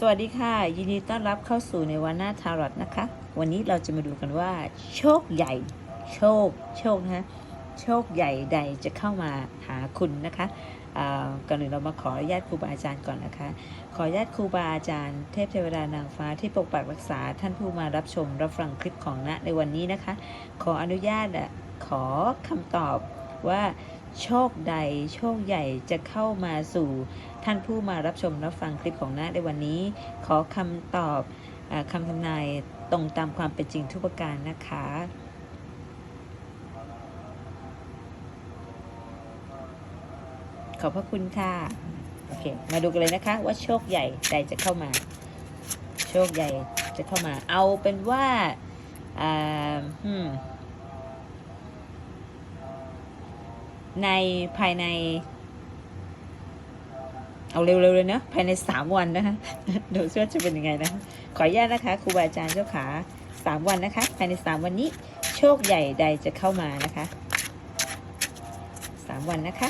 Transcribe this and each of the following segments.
สวัสดีค่ะ ยินดีต้อนรับเข้าสู่ในวันหน้าทารอตนะคะ วันนี้เราจะมาดูกันว่า โชคใหญ่ โชค โชคนะคะโชคใหญ่ใดจะเข้ามาหาคุณนะคะอ่าก่อนอื่นเรามาขออนุญาตครูบาอาจารย์ก่อนนะคะ ขออนุญาตครูบาอาจารย์เทพเทวดานางฟ้าที่ปกปักรักษาท่านผู้มารับชมรับฟังคลิปของณในวันนี้นะคะ ขออนุญาตอะขอคำตอบว่าโชคใดโชคใหญ่จะเข้ามาสู่ท่านผู้มารับชมรับฟังคลิปของน้าในวันนี้ ขอคำตอบอคำทำนายตรงตามความเป็นจริงทุกประการนะคะขอบพระคุณค่ะ โอเค มาดูกันเลยนะคะ ว่าโชคใหญ่ใดจะเข้ามา โชคใหญ่จะเข้ามา เอาเป็นว่าในภายใน เอาเร็วๆเลยเนอะภายในสามวันนะคะดูซิว่าจะเป็นยังไงนะขออนุญาตนะคะครูบาอาจารย์เจ้าขาสามวันนะคะ ภายในสามวันนี้โชคใหญ่ใดจะเข้ามานะคะสามวันนะคะ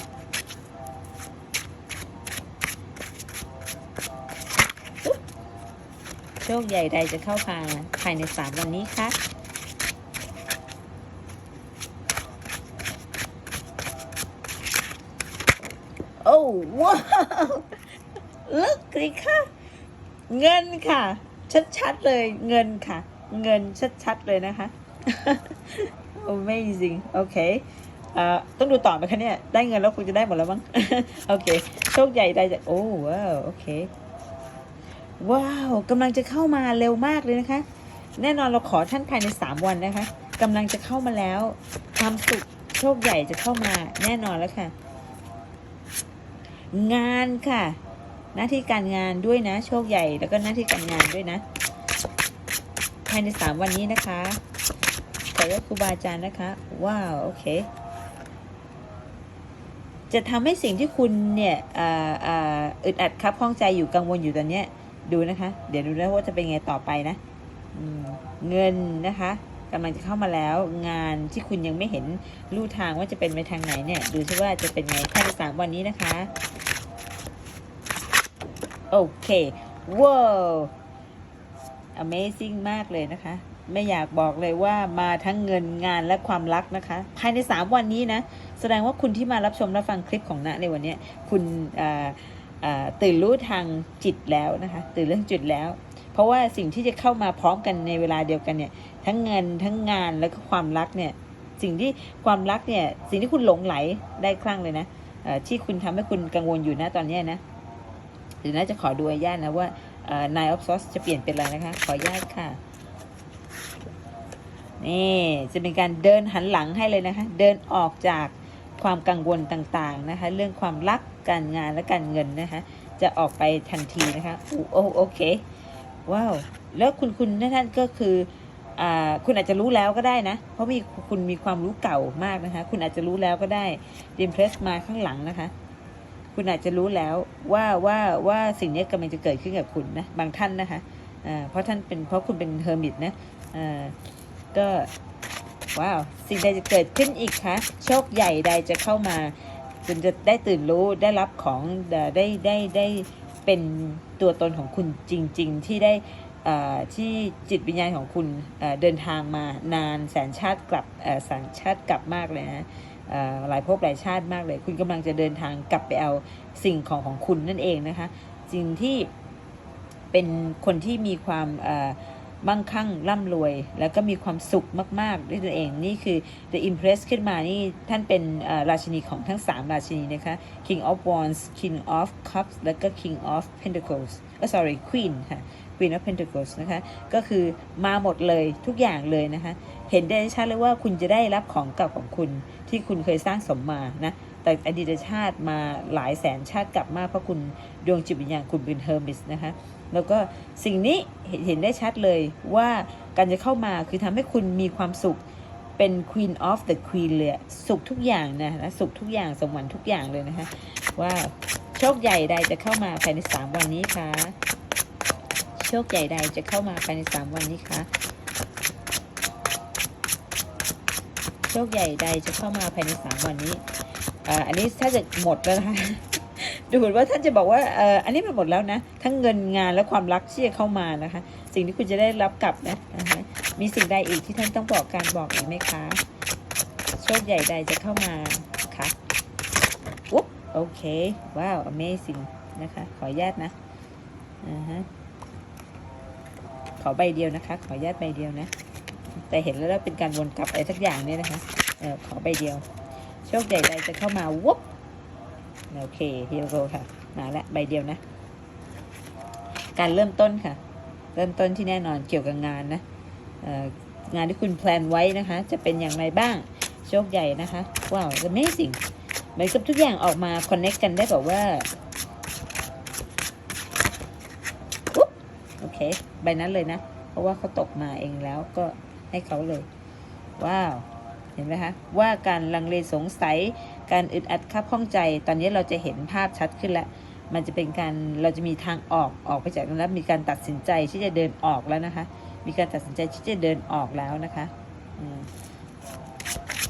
โชคใหญ่ใดจะเข้ามาภายในสามวันนี้ค่ะ โอ้ว้าว ลึกเลยค่ะเงินค่ะ ชัดๆเลยเงินค่ะ เงินชัดๆเลยนะคะ Amazing โอเคต้องดูต่อไหมคะเนี่ย ได้เงินแล้วคุณจะได้หมดแล้วมั้ง โอเค โชคใหญ่ได้จะโอ้ว้าวโอเค ว้าวกำลังจะเข้ามาเร็วมากเลยนะคะ แน่นอนเราขอท่านภายใน 3 วันนะคะกำลังจะเข้ามาแล้วความสุขโชคใหญ่จะเข้ามาแน่นอนแล้วค่ะ งานค่ะ หน้าที่การงานด้วยนะ โชคใหญ่แล้วก็หน้าที่การงานด้วยนะภายใน3วันนี้นะคะขออนุญาตครูบาอาจารย์นะคะ ว้าว โอเค จะทำให้สิ่งที่คุณเนี่ยอ่าอ่าอึดอัดครับข้องใจอยู่กังวลอยู่ตอนเนี้ย ดูนะคะ เดี๋ยวดูนะว่าจะเป็นไงต่อไปนะเงินนะคะกำลังจะเข้ามาแล้วงานที่คุณยังไม่เห็นลู่ทางว่าจะเป็นไปทางไหนเนี่ย ดูซิว่าจะเป็นไงภายในสามวันนี้นะคะ โอเคว้าว Amazing มากเลยนะคะ ไม่อยากบอกเลยว่ามาทั้งเงินงานและความรักนะคะ ภายใน 3 วันนี้นะ แสดงว่าคุณที่มารับชมรับฟังคลิปของณในวันนี้ คุณตื่นรู้ทางจิตแล้วนะคะ ตื่นเรื่องจิตแล้ว เพราะว่าสิ่งที่จะเข้ามาพร้อมกันในเวลาเดียวกันเนี่ย ทั้งเงินทั้งงานแล้วก็ความรักเนี่ย สิ่งที่ความรักเนี่ย สิ่งที่คุณหลงไหลได้ครั้งเลยนะที่คุณทำให้คุณกังวลอยู่นะตอนนี้นะ หรือน่าจะขอดูอนุญาตนะว่านายออฟซอสจะเปลี่ยนเป็นอะไรนะคะ ขออนุญาตค่ะ นี่จะเป็นการเดินหันหลังให้เลยนะคะ เดินออกจากความกังวลต่างๆนะคะ เรื่องความรักการงานและการเงินนะคะ จะออกไปทันทีนะคะโอ้โอเคว้าวแล้วคุณคุณท่านก็คืออคุณอาจจะรู้แล้วก็ได้นะ เพราะมีคุณมีความรู้เก่ามากนะคะ คุณอาจจะรู้แล้วก็ได้ดิมเพรสมาข้างหลังนะคะ คุณอาจจะรู้แล้วว่าว่าว่าสิ่งนี้กำลังจะเกิดขึ้นกับคุณนะบางท่านนะคะเพราะท่านเป็นเพราะคุณเป็นเฮอร์มิตนะก็ว้าวสิ่งใดจะเกิดขึ้นอีกคะโชคใหญ่ใดจะเข้ามา คุณจะได้ตื่นรู้ได้รับของได้ได้ได้เป็นตัวตนของคุณจริง ๆ ที่ได้ที่จิตวิญญาณของคุณเดินทางมานานแสนชาติกลับแสนชาติกลับมากเลยนะ หลายภพหลายชาติมากเลย คุณกำลังจะเดินทางกลับไปเอาสิ่งของของคุณนั่นเองนะคะสิ่งที่เป็นคนที่มีความมั่งคั่งร่ำรวย แล้วก็มีความสุขมากๆด้วยตัวเองนี่คือ The Impress ขึ้นมานี่ท่านเป็นราชินีของทั้ง 3 ราชินีนะคะ King of Wands King of Cups แล้วก็ King of Pentacles เออ sorry Queen ค่ะ Queen of Pentacles นะคะ ก็คือมาหมดเลยทุกอย่างเลยนะคะ เห็นได้ชัดเลยว่าคุณจะได้รับของเก่าของคุณที่คุณเคยสร้างสมมานะแต่อดีตชาติมาหลายแสนชาติกลับมาเพราะคุณดวงจิตวิญญาณคุณเป็นเฮอร์มิสนะคะแล้วก็สิ่งนี้เห็นได้ชัดเลยว่าการจะเข้ามาคือทำให้คุณมีความสุขเป็น Queen of the Queen เลยสุขทุกอย่างนะนะสุขทุกอย่างสมหวังทุกอย่างเลยนะคะว่าโชคใหญ่ใดจะเข้ามาภายใน 3 วันนี้คะโชคใหญ่ใดจะเข้ามาภายใน 3 วันนี้คะ คใหญ่ใดจะเข้ามาภายใน3วันนี้อ่าอันนี้ถ้าจะหมดแล้วนะคะดูเหมือนว่าท่านจะบอกว่าเอออันนี้มันหมดแล้วนะ ทั้งเงินงานและความรักที่จะเข้ามานะคะ สิ่งที่คุณจะได้รับกลับนะนะคะมีสิ่งใดอีกที่ท่านต้องบอกการบอกอีกไหมคะ โชคใหญ่ใดจะเข้ามาคะอุ๊บโอเค ว้าว amazing นะคะ ขออนุญาตนะอ่าฮะขอใบเดียวนะคะ ขออนุญาตใบเดียวนะ แต่เห็นแล้วเป็นการวนกลับอะไรสักอย่างเนี่ยนะคะเออขอใบเดียว โชคใหญ่ใดจะเข้ามาวุ๊บโอเคเฮียโกค่ะมาแล้วใบเดียวนะ การเริ่มต้นค่ะ เริ่มต้นที่แน่นอนเกี่ยวกับงานนะเอ่องานที่คุณแพลนไว้นะคะ จะเป็นอย่างไรบ้างโชคใหญ่นะคะว้าว amazing เหมือนกับทุกอย่างออกมา connect กันได้แบบว่าอุ๊บโอเคใบนั้นเลยนะ เพราะว่าเขาตกมาเองแล้วก็ ให้เขาเลย ว้าว เห็นไหมคะ ว่าการลังเลสงสัย การอึดอัดคับข้องใจ ตอนนี้เราจะเห็นภาพชัดขึ้นแล้ว มันจะเป็นการ เราจะมีทางออก ออกไปจากตรงนั้นมีการตัดสินใจที่จะเดินออกแล้วนะคะ มีการตัดสินใจที่จะเดินออกแล้วนะคะอืม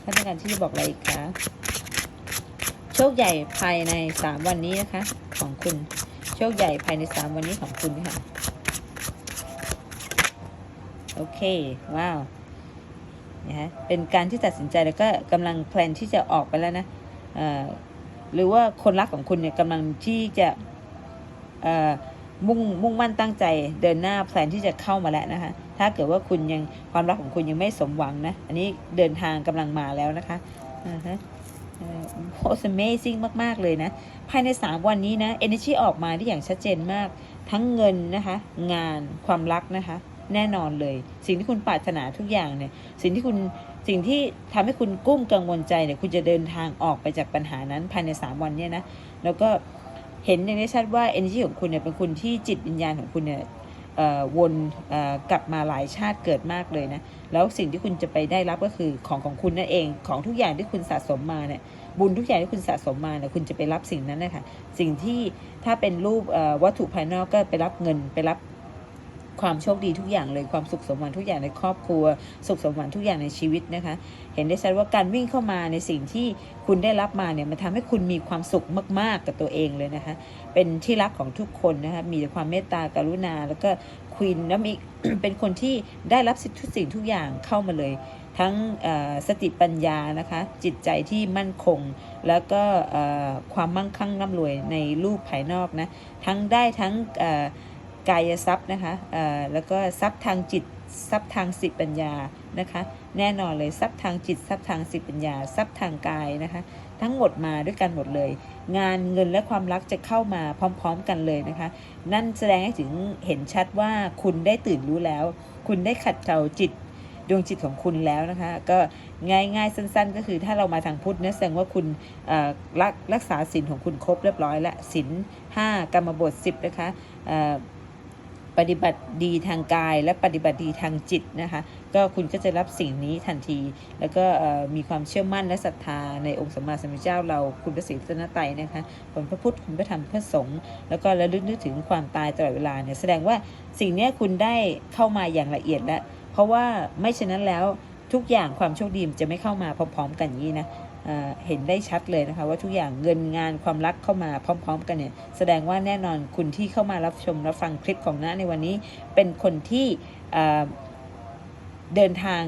ท่านองการที่จะบอกอะไรอีกคะโชคใหญ่ภายในสามวันนี้นะคะ ของคุณ โชคใหญ่ภายในสามวันนี้ของคุณค่ะ โอเค ว้าวนะฮะเป็นการที่ตัดสินใจแล้วก็กำลังแพลนที่จะออกไปแล้วนะเอ่อหรือว่าคนรักของคุณเนี่ยกำลังที่จะเอ่อมุ่งมุ่งมั่นตั้งใจเดินหน้าแพลนที่จะเข้ามาแล้วนะคะ ถ้าเกิดว่าคุณยังความรักของคุณยังไม่สมหวังนะ อันนี้เดินทางกำลังมาแล้วนะคะอ่าฮะโอ้ amazing มาก ๆ เลยนะ ภายใน 3 วันนี้นะ energy ออกมาได้อย่างชัดเจนมาก ทั้งเงินนะคะ งานความรักนะคะ แน่นอนเลย สิ่งที่คุณปรารถนาทุกอย่างเนี่ย สิ่งที่คุณสิ่งที่ทำให้คุณกุ้มกังวลใจเนี่ยคุณจะเดินทางออกไปจากปัญหานั้นภายใน 3 วันเนี่ยนะแล้วก็เห็นอย่างได้ชัดว่า energy ของคุณเนี่ยเป็นคุณที่จิตวิญญาณของคุณเนี่ยวนกลับมาหลายชาติเกิดมากเลยนะ แล้วสิ่งที่คุณจะไปได้รับก็คือของของคุณนั่นเอง ของทุกอย่างที่คุณสะสมมาเนี่ย บุญทุกอย่างที่คุณสะสมมาเนี่ย คุณจะไปรับสิ่งนั้นนะคะสิ่งที่ถ้าเป็นรูปวัตถุภายนอกก็ไปรับเงินไปรับ ความโชคดีทุกอย่างเลยความสุขสมหวังทุกอย่างในครอบครัว สุขสมหวังทุกอย่างในชีวิตนะคะ เห็นได้ชัดว่าการวิ่งเข้ามาในสิ่งที่คุณได้รับมาเนี่ยมันทำให้คุณมีความสุขมาก ๆ กับตัวเองเลยนะคะ เป็นที่รักของทุกคนนะคะมีแต่ความเมตตากรุณา แล้วก็ควีนแล้วมีเป็นคนที่ได้รับสิทุกสิ่งทุกอย่างเข้ามาเลย ทั้งสติปัญญานะคะ จิตใจที่มั่นคง แล้วก็ความมั่งคั่งร่ำรวยในรูปภายนอกนะ ทั้งได้ทั้ง กายทรัพย์นะคะเอ่อแล้วก็ทรัพย์ทางจิตทรัพย์ทางสิปัญญานะคะ แน่นอนเลยทรัพย์ทางจิตทรัพย์ทางสิปัญญาทรัพย์ทางกายนะคะ ทั้งหมดมาด้วยกันหมดเลย งานเงินและความรักจะเข้ามาพร้อม ๆ กันเลยนะคะ นั่นแสดงให้ถึงเห็นชัดว่าคุณได้ตื่นรู้แล้ว คุณได้ขัดเกลาจิตดวงจิตของคุณแล้วนะคะ ก็ง่ายๆสั้น ๆ ก็คือถ้าเรามาทางพุทธนะแสดงว่าคุณเอ่อรักรักษาศีลของคุณครบเรียบร้อยแล้วศีลห้ากรรมบทสิบนะคะเอ่อ ปฏิบัติดีทางกายและปฏิบัติดีทางจิตนะคะ ก็คุณก็จะรับสิ่งนี้ทันที แล้วก็มีความเชื่อมั่นและศรัทธาในองค์สัมมาสัมพุทธเจ้าเราคุณพระศรีรัตนตรัยนะคะผลพระพุทธคุณพระธรรมพระสงฆ์แล้วก็ระลึกนึกถึงความตายตลอดเวลาเนี่ยแสดงว่าสิ่งนี้คุณได้เข้ามาอย่างละเอียดแล้ว เพราะว่าไม่เช่นนั้นแล้วทุกอย่างความโชคดีมันจะไม่เข้ามาพร้อมๆกันนี้นะ เห็นได้ชัดเลยนะคะ ว่าทุกอย่างเงินงานความรักเข้ามาพร้อม ๆ กันเนี่ย แสดงว่าแน่นอนคุณที่เข้ามารับชมรับฟังคลิปของน้าในวันนี้ เป็นคนที่เดินทาง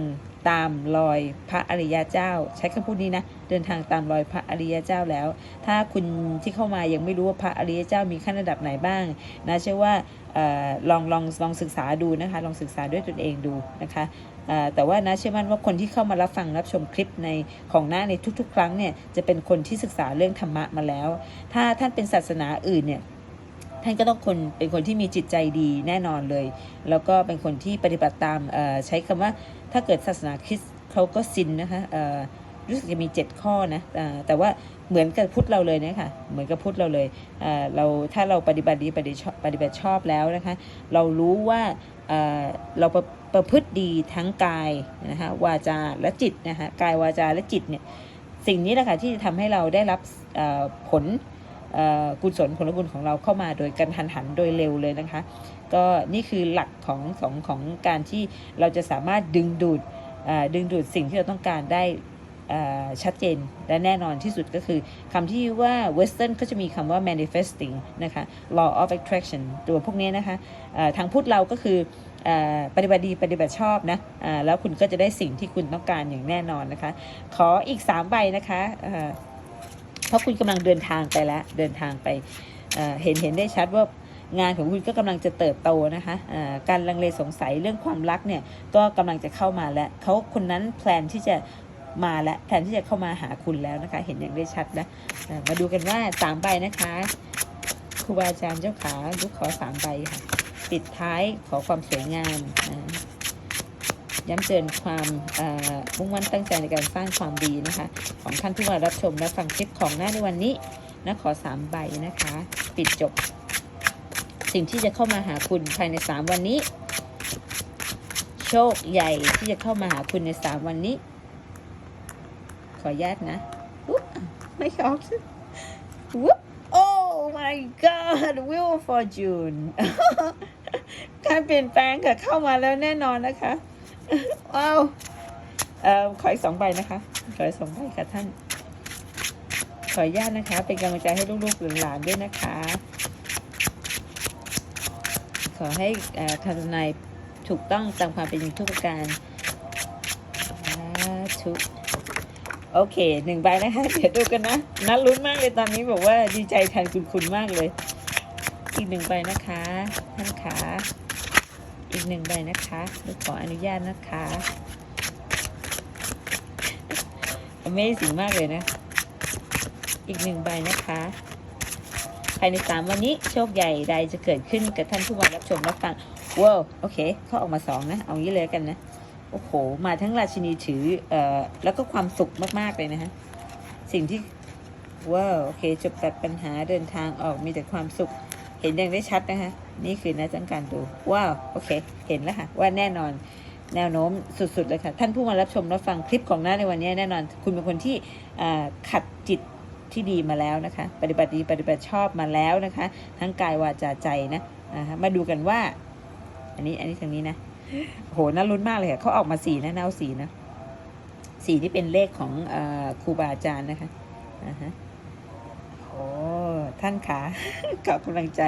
ตามรอยพระอริยเจ้า ใช้คำพูดนี้นะเดินทางตามรอยพระอริยเจ้าแล้ว ถ้าคุณที่เข้ามายังไม่รู้ว่าพระอริยเจ้ามีขั้นระดับไหนบ้างนะเชื่อว่าออลองลองลองศึกษาดูนะคะ ลองศึกษาด้วยตนเองดูนะคะ แต่ว่านะเชื่อมั่นว่าคนที่เข้ามารับฟังรับชมคลิปในของน้าในทุกๆ ครั้งเนี่ยจะเป็นคนที่ศึกษาเรื่องธรรมะมาแล้ว ถ้าท่านเป็นศาสนาอื่นเนี่ยท่านก็ต้องคนเป็นคนที่มีจิตใจดีแน่นอนเลย แล้วก็เป็นคนที่ปฏิบัติตามอ่อใช้คำว่าถ้าเกิดศาสนาคริสต์เขาก็ซินนะคะรู้สึกจะมี 7 ข้อนะแต่ว่าเหมือนกับพุทธเราเลยนะคะเหมือนกับพุทธเราเลยเราถ้าเราปฏิบัติดีปฏิบัติชอบแล้วนะคะ เรารู้ว่าเอ่อเรา ประพฤติดีทั้งกายนะคะวาจาและจิตนะคะกายวาจาและจิตเนี่ยสิ่งนี้แหละค่ะที่จะทำให้เราได้รับผลกุศลผลบุญของเราเข้ามาโดยการหันหันโดยเร็วเลยนะคะ ก็นี่คือหลักของของของการที่เราจะสามารถดึงดูดดึงดูดสิ่งที่เราต้องการได้ชัดเจนและแน่นอนที่สุดก็คือคำที่ว่า western ก็จะมีคำว่า manifesting นะคะ law of attraction ตัวพวกนี้นะคะทางพุทธเราก็คือ ปฏิบัติดีปฏิบัติชอบนะแล้วคุณก็จะได้สิ่งที่คุณต้องการอย่างแน่นอนนะคะ ขออีก 3 ใบนะคะเอ่อเพราะคุณกำลังเดินทางไปแล้วเดินทางไปเห็นเห็นได้ชัดว่างานของคุณก็กำลังจะเติบโตนะคะอ่าการลังเลสงสัยเรื่องความรักเนี่ยก็กำลังจะเข้ามาแล้วเขาคนนั้นแพลนที่จะมาแล้วแพลนที่จะเข้ามาหาคุณแล้วนะคะ เห็นอย่างได้ชัดนะมาดูกันว่าสามใบนะคะครูบาอาจารย์เจ้าขาลูกขอสามใบค่ะ ปิดท้ายขอความสวยงามอ่าย้ำเตือนความมุ่งมั่นตั้งใจในการสร้างความดีนะคะ ของท่านที่มารับชมและฟังคลิปของหน้าในวันนี้นะขอสามใบนะคะ ปิดจบ สิ่งที่จะเข้ามาหาคุณภายในสามวันนี้ โชคใหญ่ที่จะเข้ามาหาคุณในสามวันนี้ ขออนุญาตนะไม่ออกวุ๊บ my god wheel of fortune การเปลี่ยนแปลงค่ะเข้ามาแล้วแน่นอนนะคะว้าวเอ่อขออีกสองใบนะคะ ขออีกสองใบค่ะท่าน ขออนุญาตนะคะ เป็นกำลังใจให้ลูกๆหลานๆด้วยนะคะ ขอให้เอ่อทนายถูกต้องตามความเป็นจริงทุกประการสาธุโอเคหนึ่งใบนะคะ เดี๋ยวดูกันนะนัดลุ้นมากเลยตอนนี้บอกว่าดีใจแทนคุณคุณมากเลย อีกหนึ่งใบนะคะ ท่านขา อีกหนึ่งใบนะคะลูกขออนุญาตนะคะ Amazing มากเลยนะ อีกหนึ่งใบนะคะ ภายในสามวันนี้โชคใหญ่ใดจะเกิดขึ้นกับท่านผู้มารับชมรับฟังว้าวโอเคเขาออกมาสองนะ เอางี้เลยกันนะ โอ้โห มาทั้งราชินีถือเอ่อแล้วก็ความสุขมากๆเลยนะฮะ สิ่งที่ว้าวโอเค จบตัดปัญหาเดินทางออกมีแต่ความสุข เห็นอย่างได้ชัดนะคะ นี่คือนะต้องการดูว้าวโอเค เห็นแล้วค่ะ ว่าแน่นอนแนวโน้มสุดๆเลยค่ะ ท่านผู้มารับชมรับฟังคลิปของหน้าในวันนี้แน่นอน คุณเป็นคนที่ขัดจิตที่ดีมาแล้วนะคะ ปฏิบัติดีปฏิบัติชอบมาแล้วนะคะ ทั้งกายวาจาใจนะะมาดูกันว่า อันนี้อันนี้ทางนี้นะโหน่าลุ้นมากเลยค่ะเขาออกมาสีนะน่าสีนะสีที่เป็นเลขของออครูบาอาจารย์นะคะอ่าฮะโอ้ ท่านขาขอกำลังใจ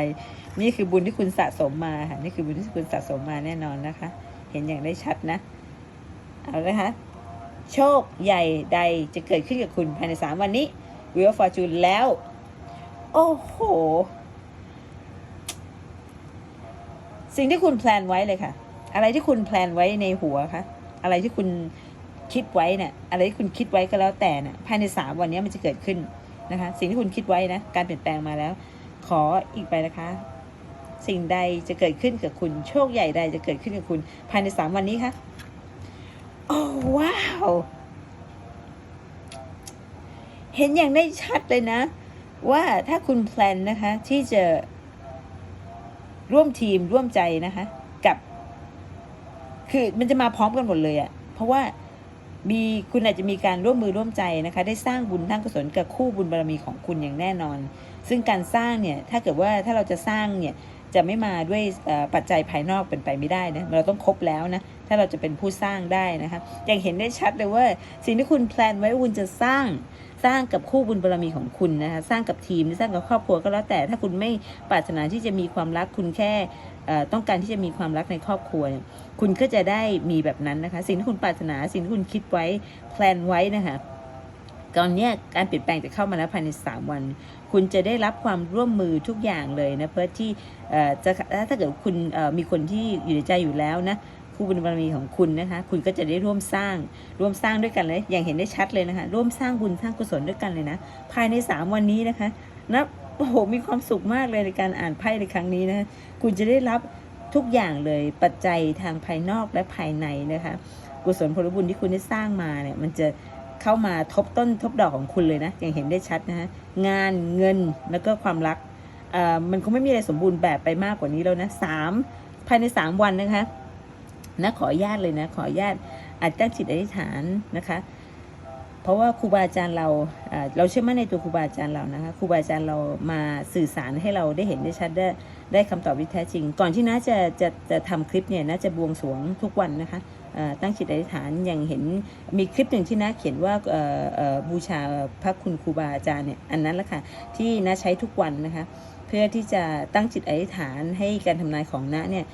นี่คือบุญที่คุณสะสมมาค่ะนี่คือบุญที่คุณสะสมมาแน่นอนนะคะ เห็นอย่างได้ชัดนะ เอาเลยค่ะโชคใหญ่ใดจะเกิดขึ้นกับคุณภายในสามวันนี้วิวฟอร์จูนแล้ว โอ้โห สิ่งที่คุณแพลนไว้เลยค่ะ อะไรที่คุณแพลนไว้ในหัวคะอะไรที่คุณคิดไว้เนี่ยอะไรที่คุณคิดไว้ก็แล้วแต่เนี่ยภายในสามวันนี้มันจะเกิดขึ้น นะคะ สิ่งที่คุณคิดไว้นะ การเปลี่ยนแปลงมาแล้ว ขออีกไปนะคะ สิ่งใดจะเกิดขึ้นกับคุณ โชคใหญ่ใดจะเกิดขึ้นกับคุณ ภายในสามวันนี้คะโอ้ว้าว เห็นอย่างได้ชัดเลยนะ ว่าถ้าคุณแพลนนะคะ ที่จะร่วมทีมร่วมใจนะคะ กับ คือมันจะมาพร้อมกันหมดเลยอะเพราะว่า มีคุณอาจจะมีการร่วมมือร่วมใจนะคะ ได้สร้างบุญทั้งกุศลกับคู่บุญบารมีของคุณอย่างแน่นอน ซึ่งการสร้างเนี่ยถ้าเกิดว่าถ้าเราจะสร้างเนี่ยจะไม่มาด้วยปัจจัยภายนอกเป็นไปไม่ได้นะเราต้องครบแล้วนะถ้าเราจะเป็นผู้สร้างได้นะคะอย่างเห็นได้ชัดเลยว่า สิ่งที่คุณแพลนไว้ว่าคุณจะสร้าง สร้างกับคู่บุญบารมีของคุณนะคะสร้างกับทีมสร้างกับครอบครัวก็แล้วแต่ถ้าคุณไม่ปรารถนาที่จะมีความรักคุณแค่ต้องการที่จะมีความรักในครอบครัว คุณก็จะได้มีแบบนั้นนะคะ สิ่งที่คุณปรารถนาสิ่งที่คุณคิดไว้แพลนไว้นะคะตอนนี้การเปลี่ยนแปลงจะเข้ามาแล้วภายใน 3 วัน คุณจะได้รับความร่วมมือทุกอย่างเลยนะเพื่อที่จะถ้าเกิดคุณมีคนที่อยู่ในใจอยู่แล้วนะ คู่บุญบารมีของคุณนะคะ คุณก็จะได้ร่วมสร้างร่วมสร้างด้วยกันเลย อย่างเห็นได้ชัดเลยนะคะ ร่วมสร้างบุญสร้างกุศลด้วยกันเลยนะ ภายใน 3 วันนี้นะคะนะโอ้โหมีความสุขมากเลยในการอ่านไพ่ในครั้งนี้นะคะคุณจะได้รับทุกอย่างเลยปัจจัยทางภายนอกและภายในนะคะ กุศลผลบุญที่คุณได้สร้างมาเนี่ยมันจะเข้ามาทบต้นทบดอกของคุณเลยนะอย่างเห็นได้ชัดนะคะงานเงินแล้วก็ความรักมันคงไม่มีอะไรสมบูรณ์แบบไปมากกว่านี้แล้วนะสามภายในสามวันนะคะ นะขออนุญาตเลยนะ ขออนุญาตอาจตั้งจิตอธิษฐานนะคะ เพราะว่าครูบาอาจารย์เราเราเชื่อมั่นในตัวครูบาอาจารย์เรานะคะครูบาอาจารย์เรามาสื่อสารให้เราได้เห็นได้ชัดได้ได้คำตอบที่แท้จริง ก่อนที่น้าจะจะจะทำคลิปเนี่ยน้าจะบวงสรวงทุกวันนะคะตั้งจิตอธิษฐานอย่างเห็นมีคลิปหนึ่งที่น้าเขียนว่าบูชาพระคุณครูบาอาจารย์เนี่ยอันนั้นแหละค่ะที่น้าใช้ทุกวันนะคะ เพื่อที่จะตั้งจิตอธิษฐานให้การทำนายของน้าเนี่ย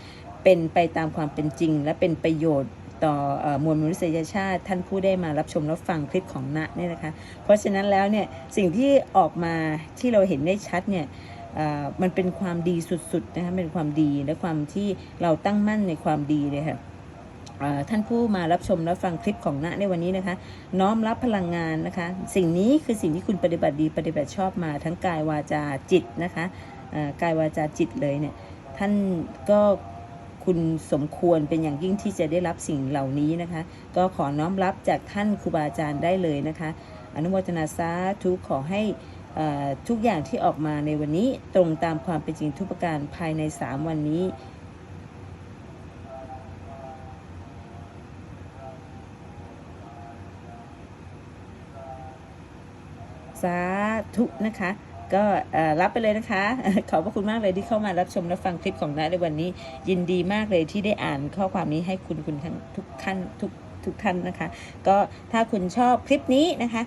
เป็นไปตามความเป็นจริง และเป็นประโยชน์ต่ออมวลมนุษยชาติ ท่านผู้ได้มารับชมรับฟังคลิปของณเนี่ยนะคะ เพราะฉะนั้นแล้วเนี่ยสิ่งที่ออกมาที่เราเห็นได้ชัดเนี่ยมันเป็นความดีสุดๆนะคะเป็นความดีและความที่เราตั้งมั่นในความดีเลยค่ะท่านผู้มารับชมรับฟังคลิปของณในวันนี้นะคะ น้อมรับพลังงานนะคะ สิ่งนี้คือสิ่งที่คุณปฏิบัติดีปฏิบัติชอบมาทั้งกายวาจาจิตนะคะกายวาจาจิตเลยเนี่ยท่านก็ คุณสมควรเป็นอย่างยิ่งที่จะได้รับสิ่งเหล่านี้นะคะ ก็ขอน้อมรับจากท่านครูบาอาจารย์ได้เลยนะคะ อนุโมทนาสาธุขอให้เอ่อทุกอย่างที่ออกมาในวันนี้ตรงตามความเป็นจริงทุกประการภายใน 3 วันนี้สาธุนะคะ ก็รับไปเลยนะคะ ขอบพระคุณมากเลยที่เข้ามารับชมและฟังคลิปของน้าในวันนี้ ยินดีมากเลยที่ได้อ่านข้อความนี้ให้คุณคุณทั้งทุกท่านทุกทุกท่านนะคะ ก็ถ้าคุณชอบคลิปนี้นะคะ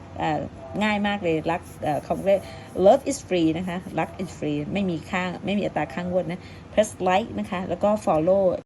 ง่ายมากเลยรักเอ่อเขาเรียก love is free นะคะรัก is free ไม่มีค่าไม่มีอัตราค่างวดนะ press like นะคะ แล้วก็ follow